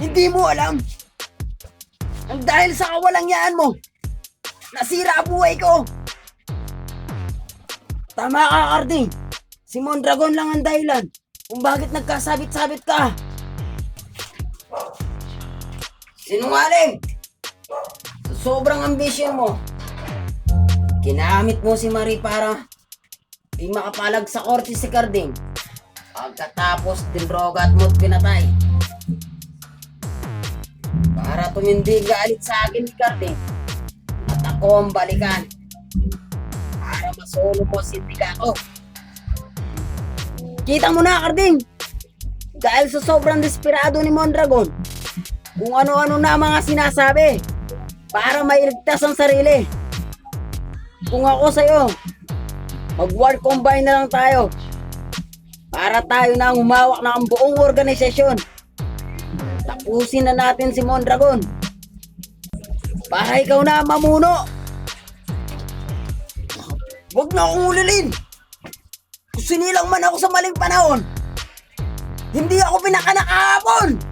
Hindi mo alam. Ang dahil sa kawalangyaan mo, nasira ang buhay ko. Tama ka, Carding. Si Mondragon lang ang dahilan kung bakit nagkasabit-sabit ka. Sinungaling! Sa sobrang ambisyon mo, ginamit mo si Marie para di makapalag sa korte si Carding. Pagkatapos dinrogat mo't pinatay. Tumindi galit sa akin ni Carding. At ako ang balikan. Para masolo mo si Tigato. Kita mo na, Carding. Dahil sa sobrang desperado ni Mondragon, kung ano-ano na ang mga sinasabi para mailigtas ang sarili. Kung ako sa'yo, mag-war combine na lang tayo para tayo na ang humawak ng buong organisasyon. Tapusin na natin si Mondragon para ikaw na mamuno. Huwag na akong ulilin. Sinilang man ako sa maling panahon, hindi ako pinakanak kahapon.